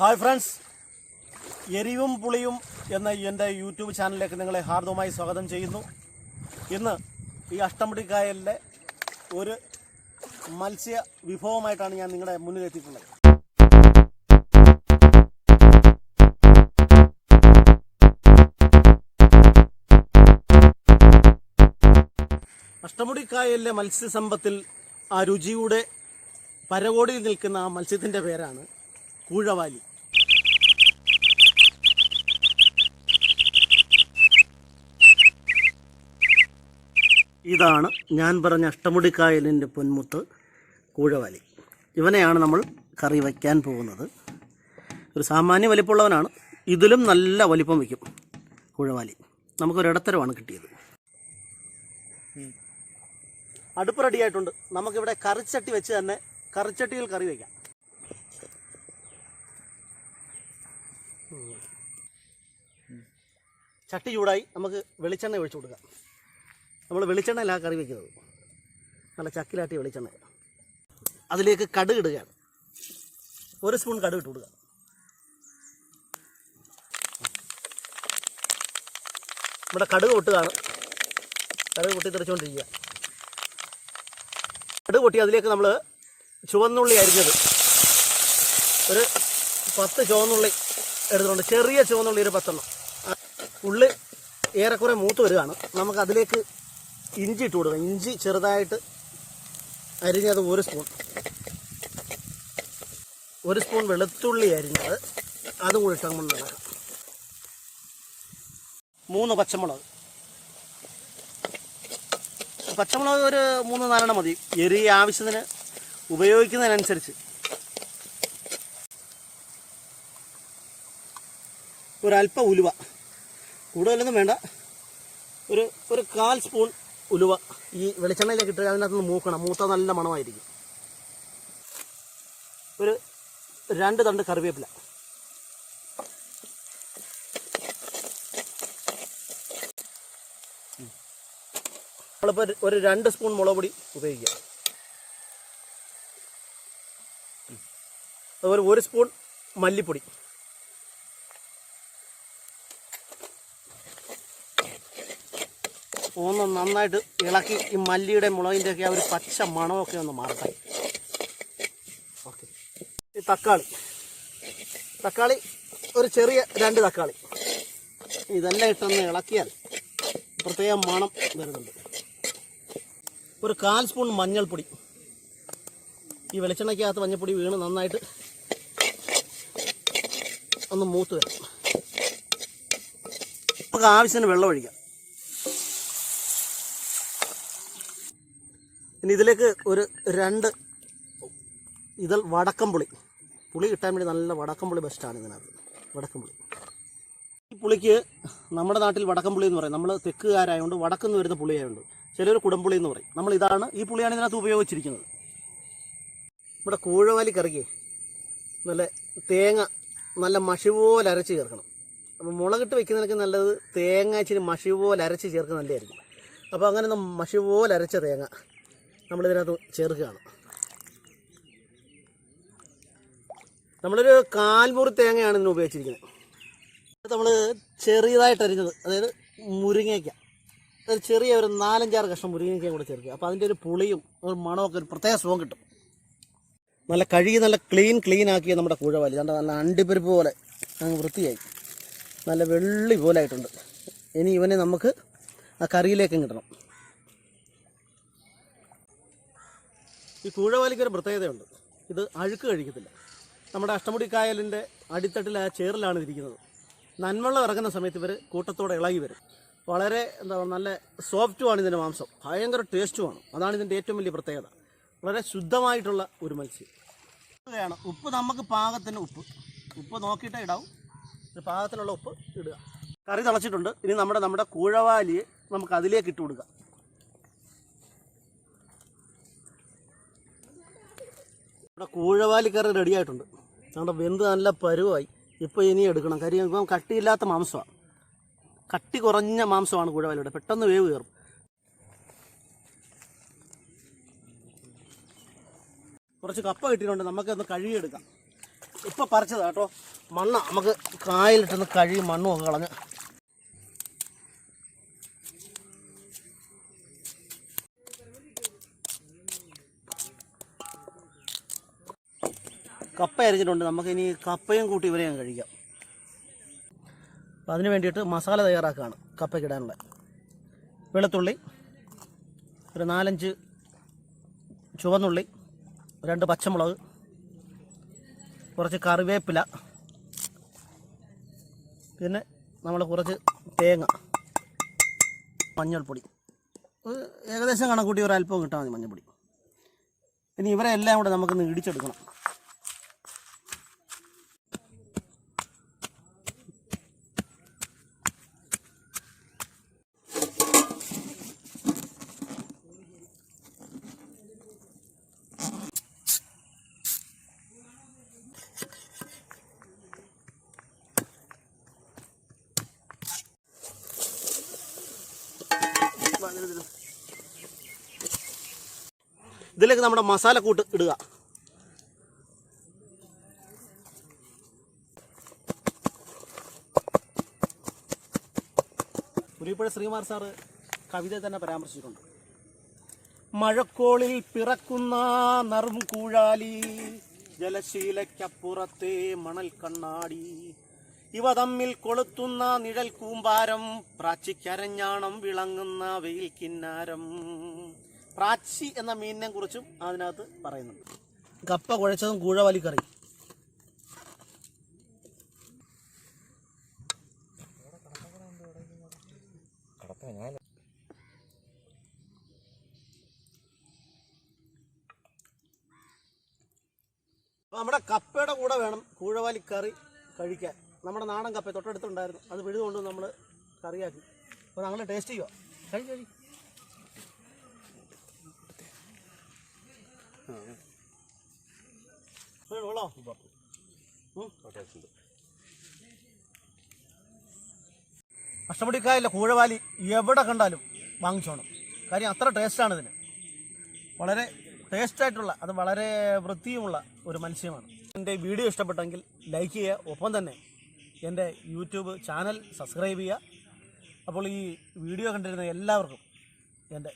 Hi friends. എരിവും പുളിയും എന്ന എന്റെ യൂട്യൂബ് ചാനലിലേക്ക് നിങ്ങളെ ഹാർദവുമായി സ്വാഗതം ചെയ്യുന്നു. ഇന്ന് ഈ അഷ്ടമുടിക്കായലിലെ ഒരു മത്സ്യ വിഭവമായിട്ടാണ് ഞാൻ നിങ്ങളുടെ മുന്നിൽ എത്തിയിട്ടുള്ളത്. അഷ്ടമുടിക്കായലിലെ മത്സ്യസമ്പത്തിൽ ആ രുചിയുടെ പരകോടിയിൽ നിൽക്കുന്ന ആ മത്സ്യത്തിന്റെ പേരാണ് കൂഴവാലി. ഇതാണ് ഞാൻ പറഞ്ഞ അഷ്ടമുടിക്കായലിന്റെ പൊന്മുത്ത് കൂഴവാലി. ഇവനെയാണ് നമ്മൾ കറി വയ്ക്കാൻ പോകുന്നത്. ഒരു സാമാന്യ വലിപ്പമുള്ളവനാണ്. ഇതിലും നല്ല വലിപ്പം വയ്ക്കും കൂഴവാലി. നമുക്കൊരിടത്തരമാണ് കിട്ടിയത്. അടുപ്പ് റെഡിയായിട്ടുണ്ട്. നമുക്കിവിടെ കറിച്ചട്ടി വെച്ച് തന്നെ കറിച്ചട്ടിയിൽ കറി വയ്ക്കാം. ചട്ടി ചൂടായി. നമുക്ക് വെളിച്ചെണ്ണ ഒഴിച്ചു കൊടുക്കാം. നമ്മൾ വെളിച്ചെണ്ണയിലാണ് കറി വയ്ക്കുന്നത് നല്ല ചക്കിലാട്ടി വെളിച്ചെണ്ണ. അതിലേക്ക് കടുക് ഇടുകയാണ്. ഒരു സ്പൂൺ കടുക് ഇട്ട് കൊടുക്കുക. ഇവിടെ കടുക് പൊട്ടുകയാണ്. കടുക് പൊട്ടി തെറിച്ചുകൊണ്ടിരിക്കുക കടുക് പൊട്ടി അതിലേക്ക് നമ്മൾ ചുവന്നുള്ളി അരിഞ്ഞത് ഒരു പത്ത് ചുവന്നുള്ളി എടുത്തുകൊണ്ട് ചെറിയ ചുവന്നുള്ളി ഒരു പത്തെണ്ണം. ഉള്ളി ഏറെക്കുറെ മൂത്ത് വരികയാണ്. നമുക്ക് അതിലേക്ക് ഇഞ്ചി ഇട്ട് കൊടുക്കണം. ഇഞ്ചി ചെറുതായിട്ട് അരിഞ്ഞത് ഒരു സ്പൂൺ. ഒരു സ്പൂൺ വെളുത്തുള്ളി അരിഞ്ഞത്. അതും കൂടി ഇട്ട് മൂന്ന് പച്ചമുളക്. പച്ചമുളക് ഒരു മൂന്ന് നാലെണ്ണം മതി. എരി ആവശ്യത്തിന് ഉപയോഗിക്കുന്നതിനനുസരിച്ച്. ഒരല്പം ഉലുവ. കൂടുതലൊന്നും വേണ്ട. ഒരു ഒരു കാൽ സ്പൂൺ ഉലുവ ഈ വെളിച്ചെണ്ണയിലേക്ക് ഇട്ട് അതിനകത്ത് നിന്ന് മൂക്കണം. മൂത്ത നല്ല മണമായിരിക്കും. ഒരു രണ്ട് തണ്ട് കറിവേപ്പില. നമ്മളിപ്പോൾ ഒരു രണ്ട് സ്പൂൺ മുളക് പൊടി ഉപയോഗിക്കുക അതുപോലെ ഒരു സ്പൂൺ മല്ലിപ്പൊടി. ഒന്ന് നന്നായിട്ട് ഇളക്കി ഈ മല്ലിയുടെ മുളകിന്റെ ഒക്കെ ആ ഒരു പച്ച മണമൊക്കെ ഒന്ന് മാറട്ടെ. ഓക്കെ. ഈ തക്കാളി. തക്കാളി ഒരു ചെറിയ രണ്ട് തക്കാളി. ഇതെല്ലാം ഇട്ടൊന്ന് ഇളക്കിയാൽ പ്രത്യേക മണം വരുന്നുണ്ട്. ഒരു കാൽ സ്പൂൺ മഞ്ഞൾപ്പൊടി. ഈ വെളിച്ചെണ്ണയ്ക്കകത്ത് മഞ്ഞൾപ്പൊടി വീണ് നന്നായിട്ട് ഒന്ന് മൂത്ത് വരും നമുക്ക് ആവശ്യത്തിന് വെള്ളം ഒഴിക്കാം. ഇനി ഇതിലേക്ക് ഒരു രണ്ട് ഇതൽ വടക്കംപുളി. പുളി കിട്ടാൻ വേണ്ടി നല്ല വടക്കംപുളി ബെസ്റ്റാണ് ഇതിനകത്ത്. വടക്കംപുളി. ഈ പുളിക്ക് നമ്മുടെ നാട്ടിൽ വടക്കംപുളി എന്ന് പറയും. നമ്മൾ തെക്കുകാരായതുകൊണ്ട് വടക്കുന്ന് വരുന്ന പുളിയായതുകൊണ്ട് ചിലർ കുടംപുളി എന്ന് പറയും. നമ്മൾ ഇതാണ് ഈ പുളിയാണ് ഇതിനകത്ത് ഉപയോഗിച്ചിരിക്കുന്നത്. ഇവിടെ കൂഴവാലി കറിക്ക് നല്ല തേങ്ങ നല്ല മഷി പോലെ അരച്ച് ചേർക്കണം. അപ്പോൾ മുളകിട്ട് വെക്കുന്നതിനൊക്കെ നല്ലത് തേങ്ങ ഇച്ചിരി മഷി പോലെ അരച്ച് ചേർക്കുന്നത് നല്ലതായിരിക്കും അപ്പോൾ അങ്ങനെ മഷി പോലെ അരച്ച തേങ്ങ. നമ്മളിതിനകത്ത് ചേർക്കുകയാണ്. നമ്മളൊരു കാൽമുറി തേങ്ങയാണ് ഇതിന് ഉപയോഗിച്ചിരിക്കുന്നത്. നമ്മൾ ചെറിയതായിട്ട് അരിഞ്ഞത് അതായത് മുരിങ്ങയ്ക്ക. അതായത് ചെറിയ ഒരു നാലഞ്ചാറ് കഷ്ണം മുരിങ്ങയ്ക്കയും കൂടെ ചേർക്കുക. അപ്പോൾ അതിന്റെ ഒരു പുളിയും ഒരു മണമൊക്കെ ഒരു പ്രത്യേക സുഖം കിട്ടും. നല്ല കഴുകി നല്ല ക്ലീൻ ക്ലീൻ ആക്കിയ നമ്മുടെ കുഴവാലി കണ്ട നല്ല അണ്ടിപ്പരിപ്പ് പോലെ അങ്ങ് വൃത്തിയായി. നല്ല വെള്ളി പോലെ ആയിട്ടുണ്ട്. ഇനി ഇവനെ നമുക്ക് ആ കറിയിലേക്കും കിട്ടണം. ഈ കൂഴവാലിക്ക് ഒരു പ്രത്യേകതയുണ്ട്. ഇത് അഴുക്ക് കഴിക്കത്തില്ല. നമ്മുടെ അഷ്ടമുടി കായലിന്റെ അടിത്തട്ടിൽ ആ ചേറിലാണ് ഇരിക്കുന്നത്. നന്മള്ളം ഇറങ്ങുന്ന സമയത്ത് ഇവർ കൂട്ടത്തോടെ ഇളകി വരും. വളരെ എന്താ പറയുക നല്ല സോഫ്റ്റുമാണ് ഇതിന്റെ മാംസം. ഭയങ്കര ടേസ്റ്റുമാണ്. അതാണ് ഇതിന്റെ ഏറ്റവും വലിയ പ്രത്യേകത. വളരെ ശുദ്ധമായിട്ടുള്ള ഒരു മത്സ്യം. ഉപ്പ്. നമുക്ക് പാകത്തിന് ഉപ്പ്. ഉപ്പ് നോക്കിയിട്ടേ ഇടാവും. പാകത്തിനുള്ള ഉപ്പ് ഇടുക. കറി തിളച്ചിട്ടുണ്ട്. ഇനി നമ്മുടെ നമ്മുടെ കൂഴവാലിയെ നമുക്ക് അതിലേക്ക് ഇട്ട് കൊടുക്കാം. ഇവിടെ കൂഴവാലി കറി റെഡി ആയിട്ടുണ്ട്. അതുകൊണ്ട് വെന്ത് നല്ല പരുവായി. ഇപ്പോൾ ഇനി എടുക്കണം. ഇപ്പം കട്ടിയില്ലാത്ത മാംസമാണ് കട്ടി കുറഞ്ഞ മാംസമാണ് കൂഴവാലിയുടെ. പെട്ടെന്ന് വേവ് കയറും. കുറച്ച് കപ്പ കിട്ടിയിട്ടുണ്ട്. നമുക്കൊന്ന് കഴുകിയെടുക്കാം. ഇപ്പൊ പറിച്ചതാ കേട്ടോ. മണ്ണ. നമുക്ക് കായലിട്ടൊന്ന് കഴുകി മണ്ണും ഒക്കെ കളഞ്ഞ് കപ്പ അരിഞ്ഞിട്ടുണ്ട്. നമുക്ക് ഇനി കപ്പയും കൂട്ടി ഇവരെ ഞാൻ കഴിക്കാം. അപ്പം അതിന് വേണ്ടിയിട്ട് മസാല തയ്യാറാക്കുകയാണ് കപ്പയ്ക്കിടാനുള്ള. വെളുത്തുള്ളി ഒരു നാലഞ്ച് ചുവന്നുള്ളി രണ്ട് പച്ചമുളക് കുറച്ച് കറിവേപ്പില പിന്നെ നമ്മൾ കുറച്ച് തേങ്ങ മഞ്ഞൾപ്പൊടി. ഏകദേശം കണക്കൂട്ടി ഒരു അല്പം കിട്ടാൽ മതി മഞ്ഞൾപ്പൊടി. ഇനി ഇവരെല്ലാം കൂടെ നമുക്കൊന്ന് ഇടിച്ചെടുക്കണം. ഇതിലേക്ക് നമ്മുടെ മസാലക്കൂട്ട് ഇടുക. പുലിപ്പുഴ ശ്രീമാർ സാറ് കവിത തന്നെ പരാമർശിച്ചിട്ടുണ്ട്. മഴക്കോളിൽ പിറക്കുന്ന നറും കൂഴാലി ജലശീലയ്ക്കപ്പുറത്തെ മണൽ കണ്ണാടി ഇവ തമ്മിൽ കൊളുത്തുന്ന നിഴൽ കൂമ്പാരം പ്രാച്ചിക്കരഞ്ഞാണം വിളങ്ങുന്ന വെയിൽ കിന്നാരം. പ്രാച്ചി എന്ന മീനിനെ കുറിച്ചും അതിനകത്ത് പറയുന്നുണ്ട്. കപ്പ കുഴച്ചതും കൂഴ കറി അപ്പോൾ നമ്മുടെ കപ്പയുടെ കൂടെ വേണം കൂഴവാലി കറി കഴിക്കാൻ. നമ്മുടെ നാടൻ കപ്പ തൊട്ടടുത്തുണ്ടായിരുന്നു. അത് പിഴുതുകൊണ്ട് നമ്മൾ കറിയാക്കി. അപ്പോൾ ഞങ്ങൾ ടേസ്റ്റ് ചെയ്യുക കഴി. അഷ്ടമുടിക്കായല്ല കൂഴവാലി എവിടെ കണ്ടാലും വാങ്ങിച്ചോണം. കാര്യം അത്ര ടേസ്റ്റാണ് ഇതിന്. വളരെ ടേസ്റ്റായിട്ടുള്ള അത് വളരെ വൃത്തിയുമുള്ള ഒരു മത്സ്യമാണ്. എന്റെ വീഡിയോ ഇഷ്ടപ്പെട്ടെങ്കിൽ ലൈക്ക് ചെയ്യുക ഒപ്പം തന്നെ എന്റെ യൂട്യൂബ് ചാനൽ സബ്സ്ക്രൈബ് ചെയ്യുക. അപ്പോൾ ഈ വീഡിയോ കണ്ടിരുന്ന എല്ലാവർക്കും എന്റെ